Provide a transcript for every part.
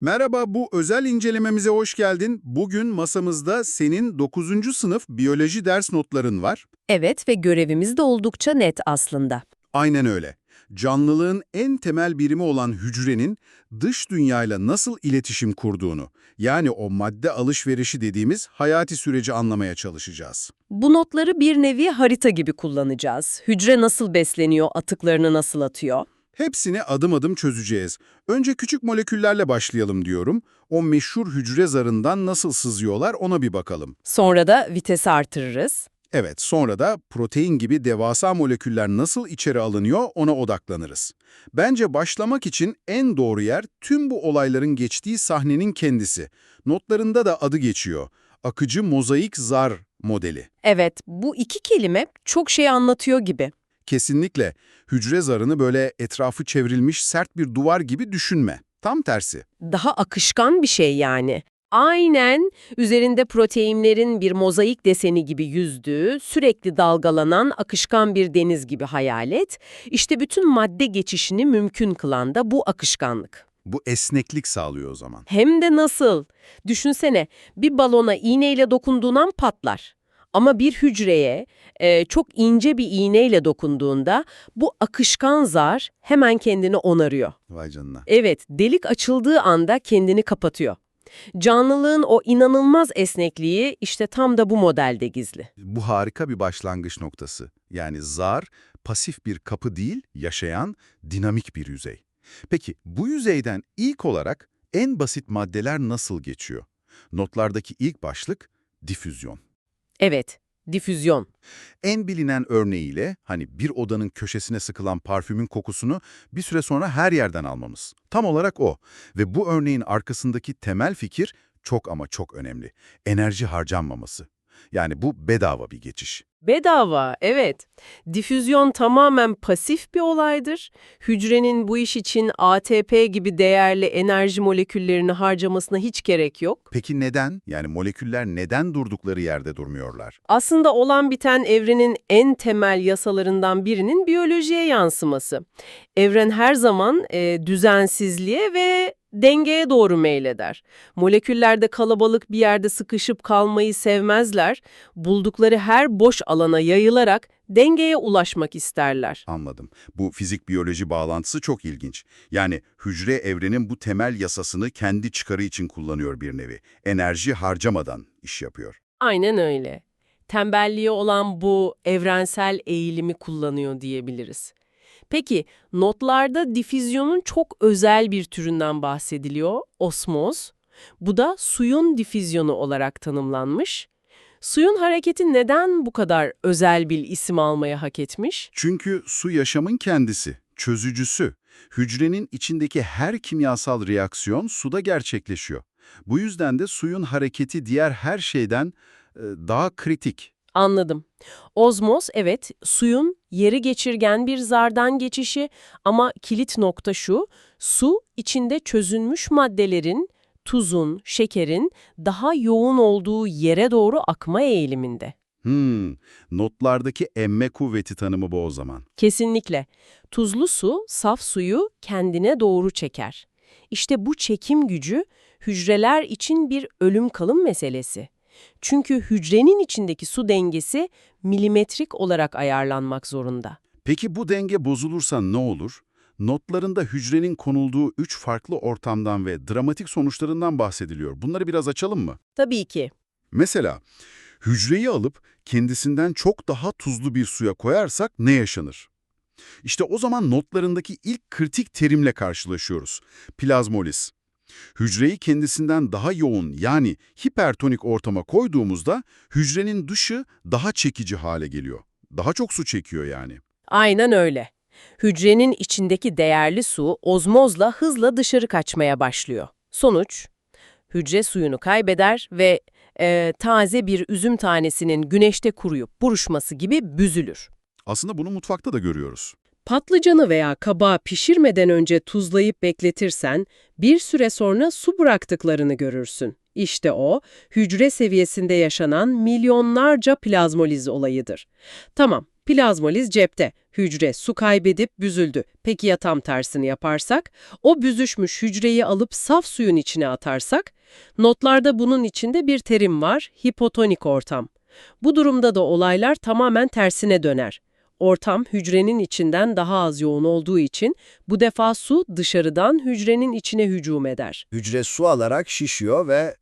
Merhaba, bu özel incelememize hoş geldin. Bugün masamızda senin 9. sınıf biyoloji ders notların var. Evet ve görevimiz de oldukça net aslında. Aynen öyle. Canlılığın en temel birimi olan hücrenin dış dünyayla nasıl iletişim kurduğunu, yani o madde alışverişi dediğimiz hayati süreci anlamaya çalışacağız. Bu notları bir nevi harita gibi kullanacağız. Hücre nasıl besleniyor, atıklarını nasıl atıyor? Hepsini adım adım çözeceğiz. Önce küçük moleküllerle başlayalım diyorum. O meşhur hücre zarından nasıl sızıyorlar ona bir bakalım. Sonra da vitesi artırırız. Evet, sonra da protein gibi devasa moleküller nasıl içeri alınıyor ona odaklanırız. Bence başlamak için en doğru yer tüm bu olayların geçtiği sahnenin kendisi. Notlarında da adı geçiyor. Akıcı mozaik zar modeli. Evet, bu iki kelime çok şey anlatıyor gibi. Kesinlikle hücre zarını böyle etrafı çevrilmiş sert bir duvar gibi düşünme. Tam tersi. Daha akışkan bir şey yani. Aynen üzerinde proteinlerin bir mozaik deseni gibi yüzdüğü, sürekli dalgalanan akışkan bir deniz gibi hayal et. İşte bütün madde geçişini mümkün kılan da bu akışkanlık. Bu esneklik sağlıyor o zaman. Hem de nasıl? Düşünsene bir balona iğneyle dokunduğun patlar. Ama bir hücreye e, çok ince bir iğneyle dokunduğunda bu akışkan zar hemen kendini onarıyor. Vay canına. Evet, delik açıldığı anda kendini kapatıyor. Canlılığın o inanılmaz esnekliği işte tam da bu modelde gizli. Bu harika bir başlangıç noktası. Yani zar pasif bir kapı değil, yaşayan, dinamik bir yüzey. Peki bu yüzeyden ilk olarak en basit maddeler nasıl geçiyor? Notlardaki ilk başlık difüzyon. Evet, difüzyon. En bilinen örneğiyle hani bir odanın köşesine sıkılan parfümün kokusunu bir süre sonra her yerden almamız. Tam olarak o. Ve bu örneğin arkasındaki temel fikir çok ama çok önemli. Enerji harcanmaması. Yani bu bedava bir geçiş. Bedava, evet. Difüzyon tamamen pasif bir olaydır. Hücrenin bu iş için ATP gibi değerli enerji moleküllerini harcamasına hiç gerek yok. Peki neden? Yani moleküller neden durdukları yerde durmuyorlar? Aslında olan biten evrenin en temel yasalarından birinin biyolojiye yansıması. Evren her zaman e, düzensizliğe ve dengeye doğru meyleder. Moleküller de kalabalık bir yerde sıkışıp kalmayı sevmezler. Buldukları her boş alana yayılarak dengeye ulaşmak isterler. Anladım. Bu fizik-biyoloji bağlantısı çok ilginç. Yani hücre evrenin bu temel yasasını kendi çıkarı için kullanıyor bir nevi. Enerji harcamadan iş yapıyor. Aynen öyle. Tembelliğe olan bu evrensel eğilimi kullanıyor diyebiliriz. Peki notlarda difüzyonun çok özel bir türünden bahsediliyor, osmoz. Bu da suyun difüzyonu olarak tanımlanmış. Suyun hareketi neden bu kadar özel bir isim almaya hak etmiş? Çünkü su yaşamın kendisi, çözücüsü. Hücrenin içindeki her kimyasal reaksiyon suda gerçekleşiyor. Bu yüzden de suyun hareketi diğer her şeyden daha kritik. Anladım. Ozmoz evet suyun yeri geçirgen bir zardan geçişi ama kilit nokta şu, su içinde çözünmüş maddelerin, tuzun, şekerin daha yoğun olduğu yere doğru akma eğiliminde. Hmm, notlardaki emme kuvveti tanımı bu o zaman. Kesinlikle. Tuzlu su, saf suyu kendine doğru çeker. İşte bu çekim gücü hücreler için bir ölüm kalım meselesi. Çünkü hücrenin içindeki su dengesi milimetrik olarak ayarlanmak zorunda. Peki bu denge bozulursa ne olur? Notlarında hücrenin konulduğu üç farklı ortamdan ve dramatik sonuçlarından bahsediliyor. Bunları biraz açalım mı? Tabii ki. Mesela hücreyi alıp kendisinden çok daha tuzlu bir suya koyarsak ne yaşanır? İşte o zaman notlarındaki ilk kritik terimle karşılaşıyoruz. Plazmolis. Hücreyi kendisinden daha yoğun yani hipertonik ortama koyduğumuzda hücrenin dışı daha çekici hale geliyor. Daha çok su çekiyor yani. Aynen öyle. Hücrenin içindeki değerli su ozmozla hızla dışarı kaçmaya başlıyor. Sonuç, hücre suyunu kaybeder ve e, taze bir üzüm tanesinin güneşte kuruyup buruşması gibi büzülür. Aslında bunu mutfakta da görüyoruz. Patlıcanı veya kabağı pişirmeden önce tuzlayıp bekletirsen bir süre sonra su bıraktıklarını görürsün. İşte o, hücre seviyesinde yaşanan milyonlarca plazmoliz olayıdır. Tamam, Plazmoliz cepte. Hücre su kaybedip büzüldü. Peki ya tam tersini yaparsak? O büzüşmüş hücreyi alıp saf suyun içine atarsak? Notlarda bunun içinde bir terim var, hipotonik ortam. Bu durumda da olaylar tamamen tersine döner. Ortam hücrenin içinden daha az yoğun olduğu için bu defa su dışarıdan hücrenin içine hücum eder. Hücre su alarak şişiyor ve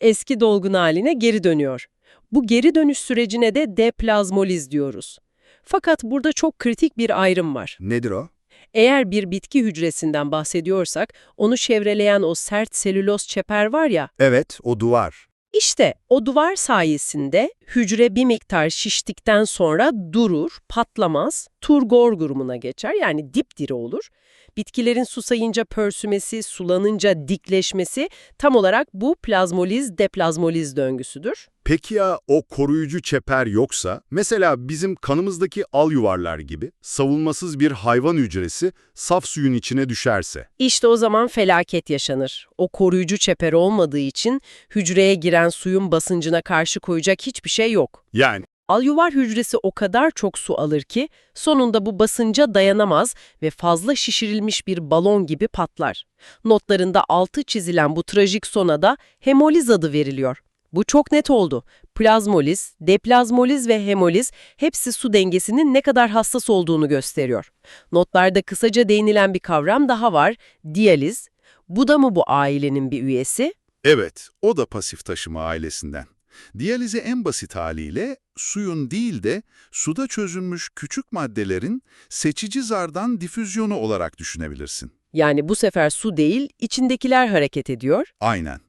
Eski dolgun haline geri dönüyor. Bu geri dönüş sürecine de deplazmoliz diyoruz. Fakat burada çok kritik bir ayrım var. nedir o? Eğer bir bitki hücresinden bahsediyorsak, onu çevreleyen o sert selüloz çeper var ya, Evet, o duvar. İşte o duvar sayesinde hücre bir miktar şiştikten sonra durur, patlamaz, turgor grubuna geçer yani dipdiri olur. Bitkilerin susayınca pörsümesi, sulanınca dikleşmesi tam olarak bu plazmoliz-deplazmoliz döngüsüdür. Peki ya o koruyucu çeper yoksa, mesela bizim kanımızdaki al yuvarlar gibi savunmasız bir hayvan hücresi saf suyun içine düşerse? İşte o zaman felaket yaşanır. O koruyucu çeper olmadığı için hücreye giren suyun basıncına karşı koyacak hiçbir şey yok. Yani Alyuvar hücresi o kadar çok su alır ki sonunda bu basınca dayanamaz ve fazla şişirilmiş bir balon gibi patlar. Notlarında altı çizilen bu trajik sona da hemoliz adı veriliyor. Bu çok net oldu. Plazmoliz, deplazmoliz ve hemoliz hepsi su dengesinin ne kadar hassas olduğunu gösteriyor. Notlarda kısaca değinilen bir kavram daha var, diyaliz. Bu da mı bu ailenin bir üyesi? Evet, o da pasif taşıma ailesinden. Diyalizi en basit haliyle suyun değil de suda çözülmüş küçük maddelerin seçici zardan difüzyonu olarak düşünebilirsin. Yani bu sefer su değil, içindekiler hareket ediyor. Aynen.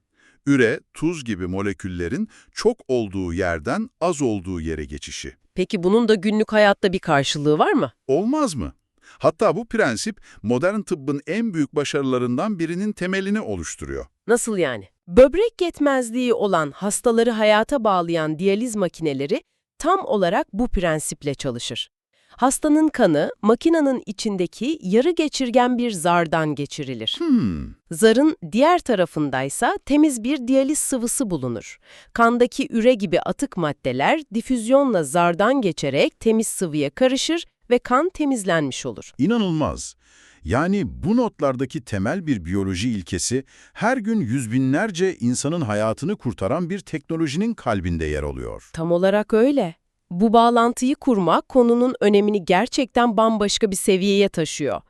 Üre, tuz gibi moleküllerin çok olduğu yerden az olduğu yere geçişi. Peki bunun da günlük hayatta bir karşılığı var mı? Olmaz mı? Hatta bu prensip modern tıbbın en büyük başarılarından birinin temelini oluşturuyor. Nasıl yani? Böbrek yetmezliği olan hastaları hayata bağlayan diyaliz makineleri tam olarak bu prensiple çalışır. Hastanın kanı makinenin içindeki yarı geçirgen bir zardan geçirilir. Hmm, Zarın diğer tarafındaysa temiz bir diyaliz sıvısı bulunur. Kandaki üre gibi atık maddeler difüzyonla zardan geçerek temiz sıvıya karışır ve kan temizlenmiş olur. İnanılmaz. Yani bu notlardaki temel bir biyoloji ilkesi her gün yüz binlerce insanın hayatını kurtaran bir teknolojinin kalbinde yer alıyor. Tam olarak öyle. Bu bağlantıyı kurmak konunun önemini gerçekten bambaşka bir seviyeye taşıyor.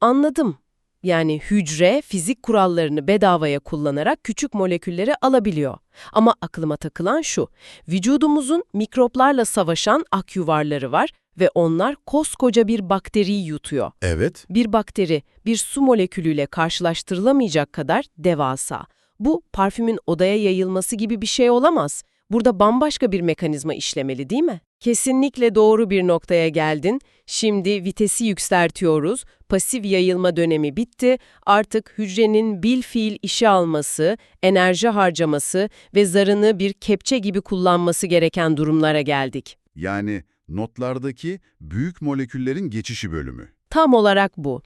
Anladım. Yani hücre fizik kurallarını bedavaya kullanarak küçük molekülleri alabiliyor. Ama aklıma takılan şu, vücudumuzun mikroplarla savaşan akyuvarları var ve onlar koskoca bir bakteriyi yutuyor. Evet, Bir bakteri bir su molekülüyle karşılaştırılamayacak kadar devasa. Bu parfümün odaya yayılması gibi bir şey olamaz. Burada bambaşka bir mekanizma işlemeli değil mi? Kesinlikle doğru bir noktaya geldin. Şimdi vitesi yükseltiyoruz. Pasif yayılma dönemi bitti. Artık hücrenin bil fiil işe alması, enerji harcaması ve zarını bir kepçe gibi kullanması gereken durumlara geldik. yani notlardaki büyük moleküllerin geçişi bölümü. Tam olarak bu.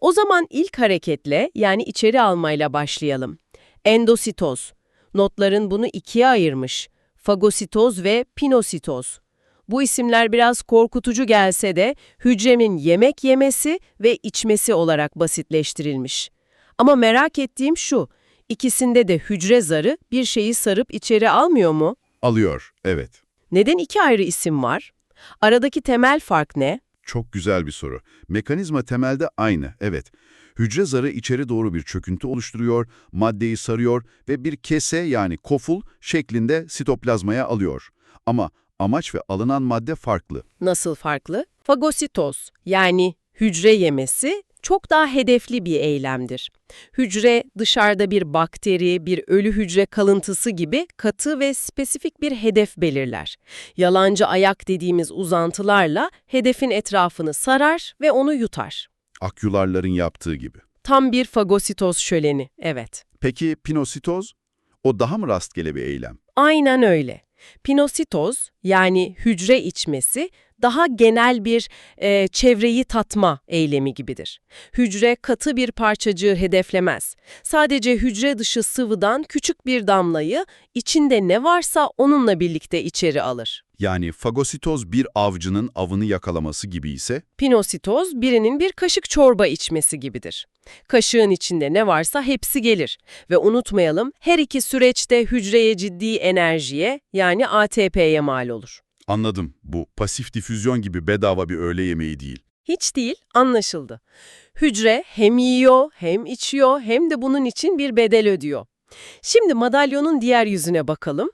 O zaman ilk hareketle yani içeri almayla başlayalım. Endositoz. Notların bunu ikiye ayırmış. Fagositoz ve pinositoz. Bu isimler biraz korkutucu gelse de hücrenin yemek yemesi ve içmesi olarak basitleştirilmiş. Ama merak ettiğim şu, ikisinde de hücre zarı bir şeyi sarıp içeri almıyor mu? Alıyor, evet. Neden iki ayrı isim var? Aradaki temel fark ne? Çok güzel bir soru. Mekanizma temelde aynı, evet. Hücre zarı içeri doğru bir çöküntü oluşturuyor, maddeyi sarıyor ve bir kese yani koful şeklinde sitoplazmaya alıyor. Ama amaç ve alınan madde farklı. Nasıl farklı? Fagositoz yani hücre yemesi çok daha hedefli bir eylemdir. Hücre dışarıda bir bakteri, bir ölü hücre kalıntısı gibi katı ve spesifik bir hedef belirler. Yalancı ayak dediğimiz uzantılarla hedefin etrafını sarar ve onu yutar. Akyularların yaptığı gibi. Tam bir fagositoz şöleni, evet. Peki pinositoz? O daha mı rastgele bir eylem? Aynen öyle. Pinositoz yani hücre içmesi daha genel bir e, çevreyi tatma eylemi gibidir. Hücre katı bir parçacığı hedeflemez. Sadece hücre dışı sıvıdan küçük bir damlayı içinde ne varsa onunla birlikte içeri alır. Yani fagositoz bir avcının avını yakalaması gibi ise Pinositoz birinin bir kaşık çorba içmesi gibidir. Kaşığın içinde ne varsa hepsi gelir. Ve unutmayalım her iki süreçte hücreye ciddi enerjiye yani ATP'ye mal olur. anladım bu pasif difüzyon gibi bedava bir öğle yemeği değil. Hiç değil, anlaşıldı. Hücre hem yiyor, hem içiyor, hem de bunun için bir bedel ödüyor. Şimdi madalyonun diğer yüzüne bakalım.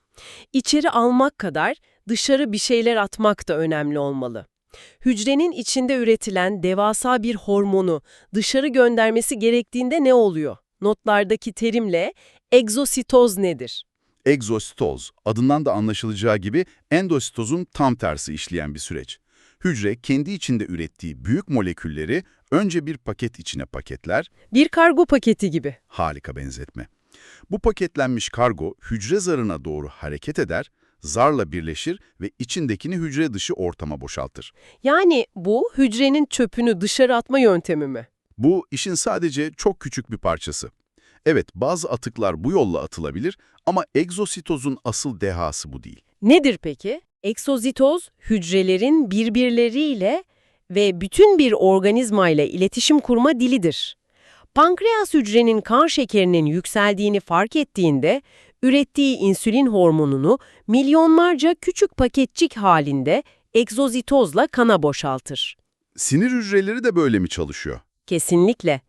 İçeri almak kadar dışarı bir şeyler atmak da önemli olmalı. Hücrenin içinde üretilen devasa bir hormonu dışarı göndermesi gerektiğinde ne oluyor? Notlardaki terimle egzositoz nedir? Egzositoz, adından da anlaşılacağı gibi endositozun tam tersi işleyen bir süreç. Hücre kendi içinde ürettiği büyük molekülleri önce bir paket içine paketler, Bir kargo paketi gibi. harika benzetme. Bu paketlenmiş kargo hücre zarına doğru hareket eder, zarla birleşir ve içindekini hücre dışı ortama boşaltır. Yani bu hücrenin çöpünü dışarı atma yöntemi mi? Bu işin sadece çok küçük bir parçası. Evet, bazı atıklar bu yolla atılabilir ama egzositozun asıl dehası bu değil. Nedir peki? Eksozitoz, hücrelerin birbirleriyle ve bütün bir organizmayla iletişim kurma dilidir. Pankreas hücrenin kan şekerinin yükseldiğini fark ettiğinde, ürettiği insülin hormonunu milyonlarca küçük paketçik halinde egzozitozla kana boşaltır. Sinir hücreleri de böyle mi çalışıyor? Kesinlikle.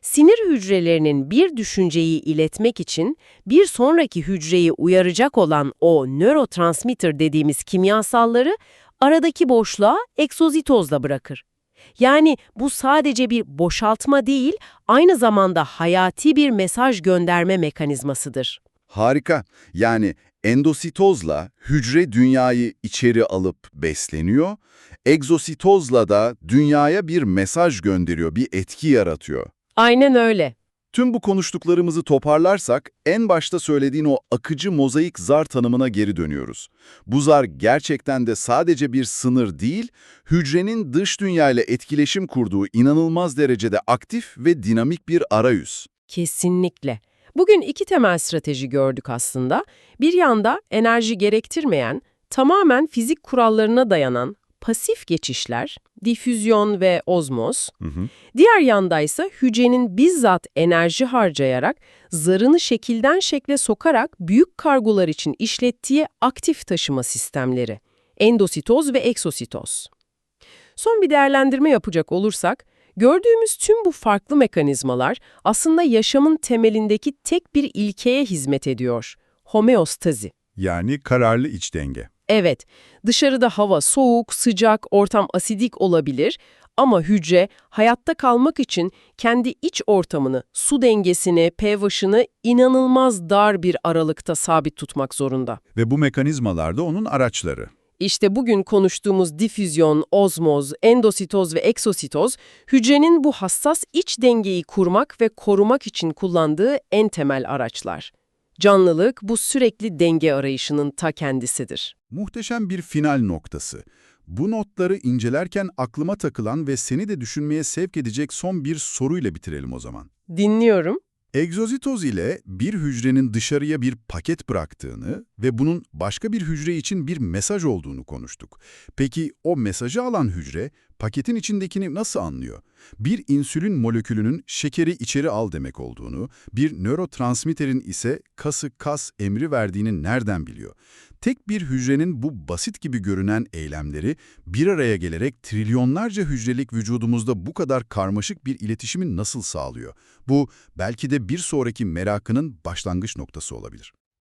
Sinir hücrelerinin bir düşünceyi iletmek için bir sonraki hücreyi uyaracak olan o nörotransmitter dediğimiz kimyasalları aradaki boşluğa egzozitozla bırakır. Yani bu sadece bir boşaltma değil, aynı zamanda hayati bir mesaj gönderme mekanizmasıdır. Harika. Yani endositozla hücre dünyayı içeri alıp besleniyor, egzositozla da dünyaya bir mesaj gönderiyor, bir etki yaratıyor. Aynen öyle. Tüm bu konuştuklarımızı toparlarsak en başta söylediğin o akıcı mozaik zar tanımına geri dönüyoruz. Bu zar gerçekten de sadece bir sınır değil, hücrenin dış dünyayla etkileşim kurduğu inanılmaz derecede aktif ve dinamik bir arayüz. Kesinlikle. Bugün iki temel strateji gördük aslında. Bir yanda enerji gerektirmeyen, tamamen fizik kurallarına dayanan pasif geçişler, difüzyon ve ozmoz. Diğer yandaysa hücrenin bizzat enerji harcayarak, zarını şekilden şekle sokarak büyük kargolar için işlettiği aktif taşıma sistemleri, endositoz ve eksositoz. Son bir değerlendirme yapacak olursak, gördüğümüz tüm bu farklı mekanizmalar aslında yaşamın temelindeki tek bir ilkeye hizmet ediyor, homeostazi. Yani kararlı iç denge. Evet, dışarıda hava soğuk, sıcak, ortam asidik olabilir ama hücre hayatta kalmak için kendi iç ortamını, su dengesini, pH'ını inanılmaz dar bir aralıkta sabit tutmak zorunda. Ve bu mekanizmalar da onun araçları. İşte bugün konuştuğumuz difüzyon, ozmoz, endositoz ve eksositoz, hücrenin bu hassas iç dengeyi kurmak ve korumak için kullandığı en temel araçlar. Canlılık bu sürekli denge arayışının ta kendisidir. Muhteşem bir final noktası. Bu notları incelerken aklıma takılan ve seni de düşünmeye sevk edecek son bir soruyla bitirelim o zaman. Dinliyorum. Egzozitoz ile bir hücrenin dışarıya bir paket bıraktığını ve bunun başka bir hücre için bir mesaj olduğunu konuştuk. Peki o mesajı alan hücre paketin içindekini nasıl anlıyor? Bir insülin molekülünün şekeri içeri al demek olduğunu, bir nörotransmitterin ise kası kas emri verdiğini nereden biliyor? Tek bir hücrenin bu basit gibi görünen eylemleri bir araya gelerek trilyonlarca hücrelik vücudumuzda bu kadar karmaşık bir iletişimi nasıl sağlıyor? Bu belki de bir sonraki merakının başlangıç noktası olabilir.